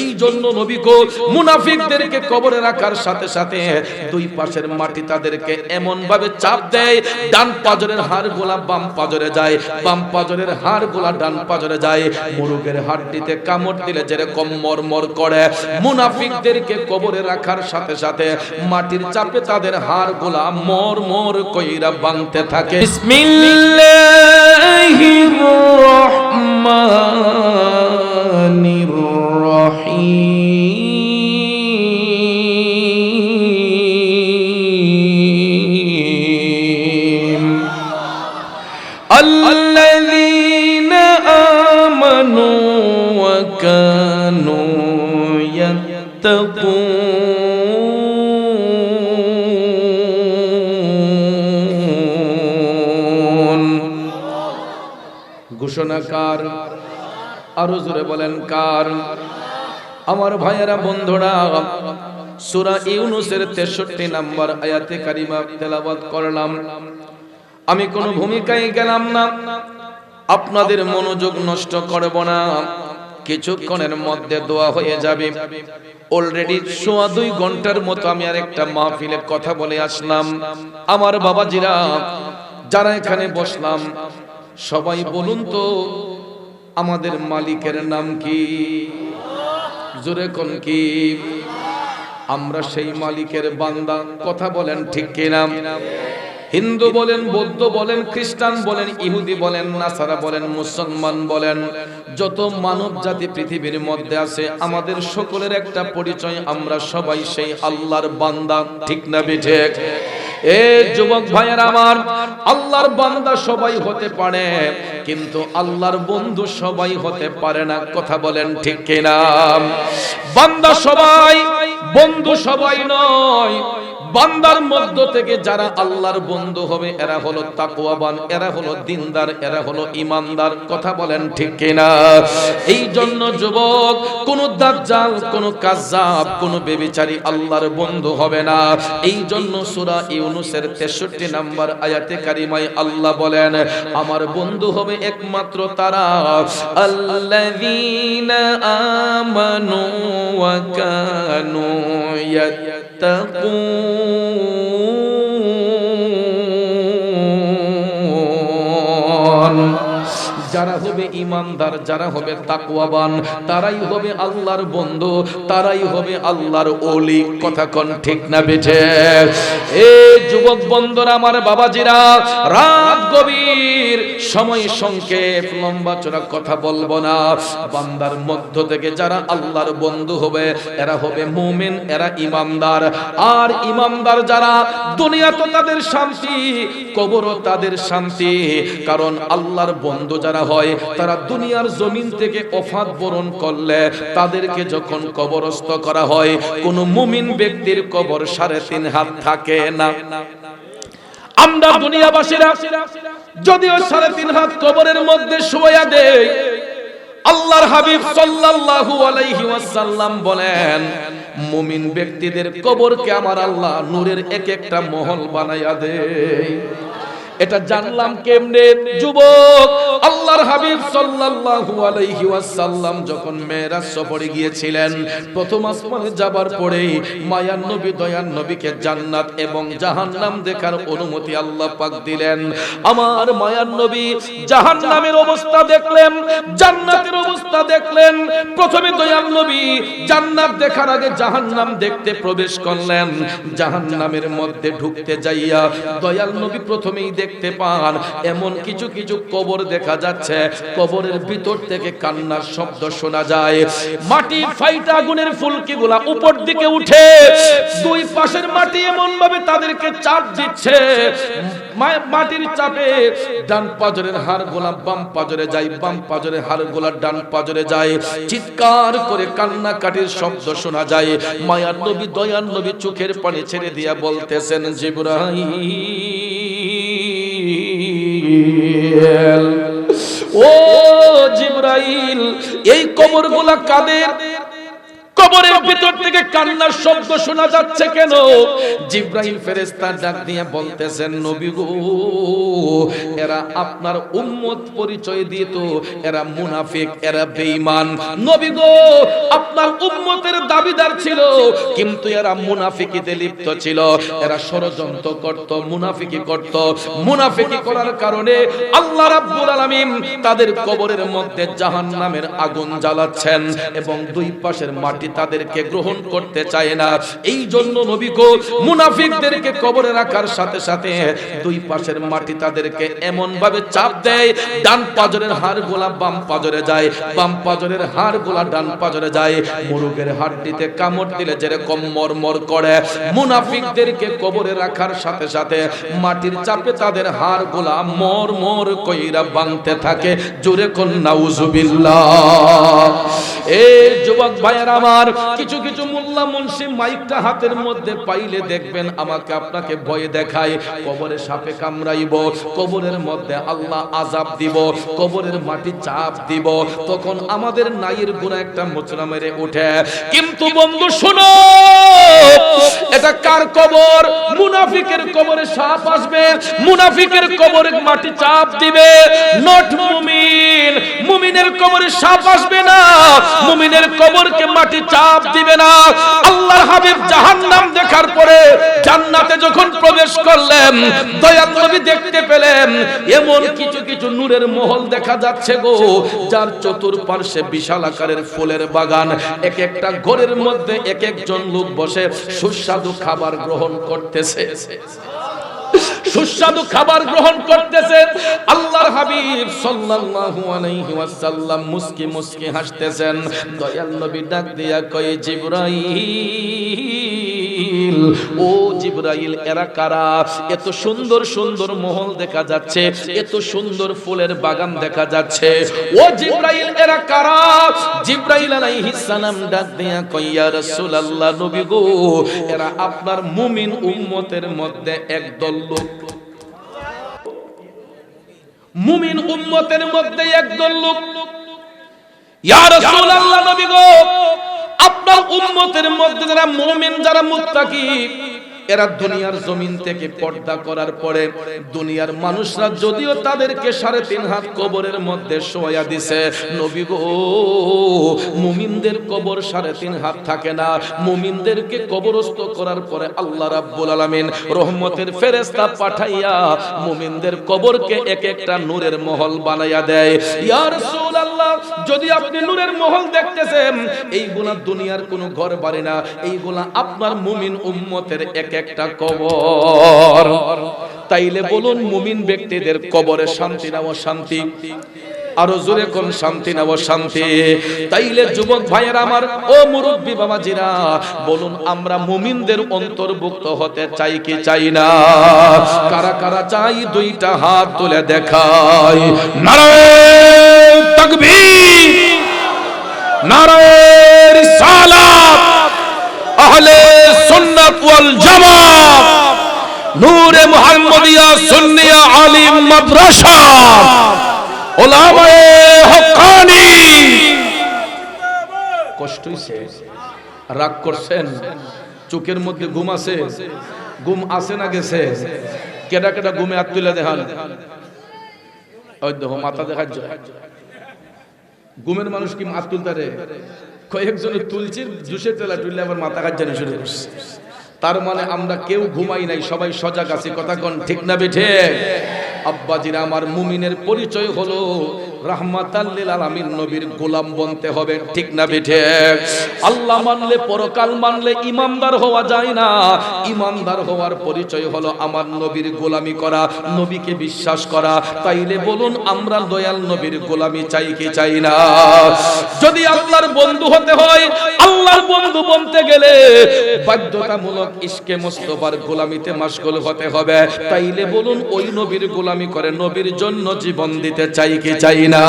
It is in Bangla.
এই জন্য নবী গো মুনাফিকদেরকে কবরে রাখার সাথে সাথে দুই পাশের মাটি তাদেরকে এমন ভাবে চাপ দেয়, ডান পাজরের হাড় গোলা বাম পাজরে যায়, বাম পাজরের হাড় গোলা ডান পাজরে যায়। মুরুগের হাড্ডিতে কামড় দিলে যেরকম মরমর করে। মুনাফিকদেরকে কবরে রাখার সাথে সাথে মাটির চাপে তাদের হাড় গোলা মর মর কইরা বাঁধতে থাকে। বিসমিল্লাহির রহমানির الرحيم الذين آمنوا وكانوا يتقون ঘোষণাকার আরো জোরে বলেন কার আমার ভাইয়েরা, বন্ধুরা, সূরা ইউনুসের 63 নম্বর আয়াতে কারিমা তেলাওয়াত করলাম। আমি কোনো ভূমিকায় গেলাম না। আপনাদের মনোযোগ নষ্ট করব না। কিছুক্ষণের মধ্যে দোয়া হয়ে যাবে। অলরেডি সোয়া দুই ঘণ্টার মতো আমি আর একটা মাহফিলে কথা বলে আসলাম। আমার বাবাজিরা, যারা এখানে বসলাম, সবাই বলুন তো, আমাদের মালিকের নাম কি? জোরে কোন কি? আমরা সেই মালিকের বান্দা। কথা বলেন ঠিক কিনা? হিন্দু বলেন, বৌদ্ধ বলেন, খ্রিস্টান বলেন, ইহুদি বলেন, নাসারা বলেন, মুসলমান বলেন, যত মানব জাতি পৃথিবীর মধ্যে আছে, আমাদের সকলের একটা পরিচয়, আমরা সবাই সেই আল্লাহর বান্দা। ঠিক না, বিঠেক? এ যুবক ভাইয়ের আমার, আল্লাহর বান্দা সবাই হতে পারে, কিন্তু আল্লাহর বন্ধু সবাই হতে পারে না, কথা বলেন ঠিক কিনা? বান্দা সবাই, বন্ধু সবাই নয় বান্দার মধ্য থেকে যারা আল্লাহর বন্ধু হবে, এরা হলো তাকওয়াবান, এরা হলো দিনদার, এরা হলো ইমানদার কথা বলেন ঠিক কিনা? এই জন্য যুবক, কোন দাজ্জাল, কোন কাজ্জাব, কোন বেবিচারী আল্লাহর বন্ধু হবে না। এই জন্য সূরা ইউনুসের 63 নম্বর আয়াতে কারিমায় আল্লাহ বলেন, আমার বন্ধু হবে একমাত্র তারা, আল্লাযীনা আমানু ওয়া কানু تَتَّقُونَ. যারা হবে ইমানদার, যারা হবে তাকওয়াবান, তারাই হবে আল্লাহর বন্ধু, তারাই হবে আল্লাহর ওলি। কথা কোন ঠিক না বেঠে? এ যুবক বন্ধুরা, আমার বাবাজিরা, রাত গভীর, সময় সংক্ষেপ, লম্বা চড়া কথা বলব না। বান্দার মধ্য থেকে যারা আল্লাহর বন্ধু হবে, এরা হবে মুমিন, এরা ইমানদার। আর ইমানদার যারা, দুনিয়া তো তাদের শান্তি, কবরও তাদের শান্তি। কারণ আল্লাহর বন্ধু যারা হয়, তারা দুনিয়ার জমিন থেকে অফাত বরণ করলে তাদেরকে যখন কবরস্থ করা হয়, কোন মুমিন ব্যক্তির কবর সাড়ে তিন হাত থাকে না। আমরা দুনিয়াবাসীরা, যদিও সাড়ে তিন হাত কবরের মধ্যে শোয়া দেয় আল্লাহর হাবিব সাল্লাল্লাহু আলাইহি ওয়াসাল্লাম বলেন, মুমিন ব্যক্তিদের কবরকে আমার আল্লাহ নূরের এক একটা মহল বানাইয়া দেয়। এটা জানলাম কেমনে? যুবক, আল্লাহর হাবিব সাল্লাল্লাহু আলাইহি ওয়াসাল্লাম যখন মেরাজ সফরে গিয়েছিলেন, প্রথম আসমানে যাবার পরেই মায়ার নবী দয়ার নবীকে জান্নাত এবং জাহান্নাম দেখার অনুমতি আল্লাহ পাক দিলেন। আমার মায়ার নবী জাহান্নামের অবস্থা দেখলেন, জান্নাতের অবস্থা দেখলেন। প্রথমে দয়ার নবী জান্নাত দেখার আগে জাহান্নাম দেখতে প্রবেশ করলেন। জাহান্নামের মধ্যে ঢুকতে যাইয়া দয়াল নবী প্রথমেই দেখতে পান। এমন কিছু কিছু কবর দেখা যাচ্ছে। কবরের ভিতর থেকে কান্নার শব্দ শোনা যায়। মাটি ফাইটা আগুনের ফুলকি গুলা উপর দিকে উঠে, দুই পাশের মাটি এমন ভাবে তাদেরকে চাপ দিচ্ছে। মাটির চাপে ডান পাজরের হাড় গোলা বাম পাজরে যায়, বাম পাজরের হাড় গোলা ডান পাজরে যায়। চিৎকার করে কান্না কাটির শব্দ শোনা যায়। মায়ার নবী, দয়ার নবী চোখের পানি ছেড়ে দিয়া বলতেছেন জিব্রাহিম ও জিব্রাইল এই কবরগুলা কাদের? কবরের ভিতর থেকে কান্নার শব্দ শোনা যাচ্ছে কেন? জিব্রাহিম ফেরেশতা ডাক দিয়ে বলতেছেন, নবী গো, এরা আপনার উম্মত পরিচয় দিত। এরা মুনাফিক, এরা বেঈমান। নবী গো, আপনার উম্মতের দাবিদার ছিল, কিন্তু এরা মুনাফিকিতে লিপ্ত ছিল। এরা ষড়যন্ত্র করত, মুনাফিকি করত। মুনাফিকি করার কারণে আল্লাহ রাব্বুল আলামিন তাদের কবরের মধ্যে জাহান্নামের আগুন জ্বালাচ্ছেন এবং দুই পাশের মাটি তাদেরকে গ্রহণ করতে চায় না। এই জন্য নবী গো মুনাফিকদেরকে কবরে রাখার সাথে সাথে দুই পাশের মাটি তাদেরকে এমন ভাবে চাপ দেয়, ডান পাজরের হাড় গোলা বাম পাজরে যায়, বাম পাজরের হাড় গোলা ডান পাজরে যায়। মুরুগের হাড্ডিতে কামড় দিলে যেরকম মরমর করে। মুনাফিকদেরকে কবরে রাখার সাথে সাথে মাটির চাপে তাদের হাড় গোলা মর মর কইরা বাংতে থাকে। জোরে কোন নাউজুবিল্লাহ এ মধ্যে পাইলে দেখবেন আমাকে আপনাকে ভয়ে দেখায়। কবরে সাপে কামড়াইব, কবরের মধ্যে আল্লাহ আজাব দিব, কবরের মাটি চাপ দিব। তখন আমাদের নাইয়ের গুণা একটা মোচনা মেরে ওঠে কিন্তু বন্ধু, শোনো! এটা কার কবর? মুনাফিকের কবরে সাপ আসবে, মুনাফিকের কবরে মাটি চাপ দিবে। নট মুমিন, মুমিনের কবরে সাপ আসবে না, মুমিনের কবরকে মাটি চাপ দিবে না। আল্লাহর হাবিব জাহান্নাম দেখার পরে জান্নাতে যখন প্রবেশ করলেন, দয়াল দেখতে পেলেন, এমন কিছু কিছু নূরের মহল দেখা যাচ্ছে গো, যার চতুর্পার্শ্বে বিশাল আকারের ফুলের বাগান। এক একটা ঘরের মধ্যে এক একজন লোক বসে সুস্বাদু খাবার গ্রহণ করতেছে। সুস্বাদু খাবার গ্রহণ করতেছে। আল্লাহর হাবিব সাল্লাল্লাহু আলাইহি ওয়াসাল্লাম মুস্কি মুস্কি হাসতেছেন। দয়াল নবী ডাক দিয়া কয়, জিবরাইল! ও জিবরাইল, এরা কারা? এত সুন্দর সুন্দর মহল দেখা যাচ্ছে, এত সুন্দর ফুলের বাগান দেখা যাচ্ছে। ও জিবরাইল, এরা কারা? জিবরাইল সালাম ডাক দিয়া কয়, ইয়া রাসূলুল্লাহ, নবী গো, এরা আপনার মুমিন উম্মতের মধ্যে একদল লোক। মুমিন উম্মতের মধ্যে একদল লোক। ইয়া রাসূলুল্লাহ, নবী গো আপনার উম্মতের মধ্যে যারা মুমিন, যারা মুত্তাকি, এরা দুনিয়ার জমিন থেকে পর্দা করার পরে দুনিয়ার মানুষরা যদিও তাদেরকে সাড়ে তিন হাত কবরের মধ্যে শোয়া দিছে, নবী গো, মুমিনদের কবর সাড়ে তিন হাত থাকে না। মুমিনদেরকে কবরস্থ করার পরে আল্লাহ রাব্বুল আলামিন রহমতের ফেরেশতা পাঠাইয়া মুমিনদের কবরকে এক একটা নূরের মহল বানাইয়া দেয়। ইয়া রাসূলুল্লাহ যদি আপনি নূরের মহল দেখতেছেন এইগুলা দুনিয়ার কোনো ঘর বাড়ি না এইগুলা আপনার মুমিন উম্মতের এক একটা কবর। তাইলে বলুন মুমিন ব্যক্তিদের কবরে শান্তি না শান্তি আরও জোরে কোন শান্তি না শান্তি। তাইলে যুবক ভাইয়ের আমার, ও মুরব্বী বাবাজিরা, বলুন আমরা মুমিনদের অন্তর্ভুক্ত হতে চাই কি চাই না? কারা কারা চাই দুইটা হাত তুলে দেখাই। নারায়ণ তাকবীর, নারায়ণ রিসালাত আহলে সুন্নাত ওয়াল জামাত, নূরে মুহাম্মদিয়া সুন্নিয়া আলিম মাদ্রাসা। কষ্ট রাগ করছেন, চোখের মধ্যে ঘুম আছে। ঘুম আছে না গেছে? কেডা কেডা ঘুমে হাত তুলে দেখান। ওই দেখো, মাথা দেখা যায় ঘুমের মানুষ কি মাছ তুলতারে কয়েকজনে তুলছি জুসের তেলা তুললে আবার মাথা কাজ শুরু করছে। তার মানে আমরা কেউ ঘুমাই নাই, সবাই সজাগ আছি, কথা কোন ঠিক না বেঠে? আব্বাজিরা আমার মুমিনের পরিচয় হলো। গোলাম বনতে হবে, ঠিক না পরকাল মানলে হওয়া যায় না। ইমানদার হওয়ার পরিচয় হলো আমার নবীর করা, নবীকে বিশ্বাস করা। তাইলে বলুন, আমরা দয়াল নবীর গোলামি চাই কি চাই না? যদি আল্লাহর বন্ধু হতে হয়, আল্লাহর বন্ধু বনতে গেলে বাধ্যতামূলক ইশকে মোস্তফার গোলামিতে মাশগুল হতে হবে। তাইলে বলুন, ওই নবীর গোলামি করে নবীর জন্য জীবন দিতে চাই কি চাই না।